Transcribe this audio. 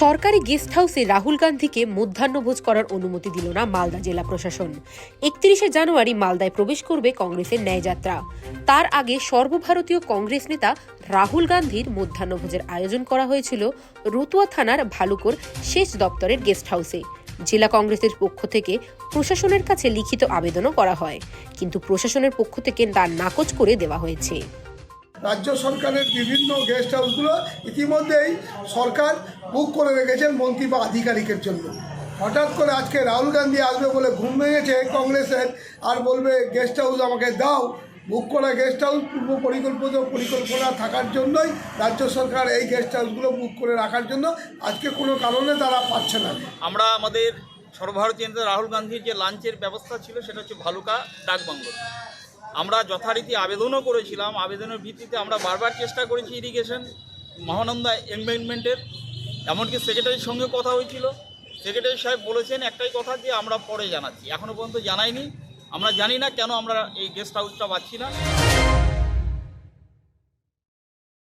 সরকারি গেস্ট হাউসে রাহুল গান্ধীকে মধ্যাহ্নভোজ করার অনুমতি দিল না মালদা জেলা প্রশাসন। একত্রিশে জানুয়ারি মালদায় প্রবেশ করবে কংগ্রেসের ন্যায়যাত্রা। তার আগে সর্বভারতীয় কংগ্রেস নেতা রাহুল গান্ধীর মধ্যাহ্নভোজের আয়োজন করা হয়েছিল রতুয়া থানার ভালুকর শেষ দপ্তরের গেস্ট হাউসে। জেলা কংগ্রেসের পক্ষ থেকে প্রশাসনের কাছে লিখিত আবেদনও করা হয়। কিন্তু প্রশাসনের পক্ষ থেকে তা নাকচ করে দেওয়া হয়েছে। রাজ্য সরকারের বিভিন্ন গেস্ট হাউসগুলো ইতিমধ্যেই সরকার বুক করে রেখেছেন মন্ত্রী বা আধিকারিকের জন্য। হঠাৎ করে আজকে রাহুল গান্ধী আসবে বলে ঘুম ভেঙেছে কংগ্রেসের, আর বলবে, গেস্ট হাউস আমাকে দাও। বুক করা গেস্ট হাউস পূর্ব পরিকল্পিত পরিকল্পনা থাকার জন্যই রাজ্য সরকার এই গেস্ট হাউসগুলো বুক করে রাখার জন্য আজকে কোনো কারণে তারা পাচ্ছে না। আমরা আমাদের সর্বভারতীয় রাহুল গান্ধীর যে লাঞ্চের ব্যবস্থা ছিল সেটা হচ্ছে ভালুকা ডাকবাংলো আমরা যথারীতি আবেদনও করেছিলাম। আবেদনের ভিত্তিতে আমরা বারবার চেষ্টা করেছি ইরিগেশন মহানন্দা এনভায়রনমেন্টের এমনকি সেক্রেটারির সঙ্গে কথা হয়েছিল। সেক্রেটারি সাহেব বলেছেন একটাই কথা যে আমরা পরে জানাচ্ছি। এখনও পর্যন্ত জানাইনি। আমরা জানি না কেন আমরা এই গেস্ট হাউসটা পাচ্ছি না।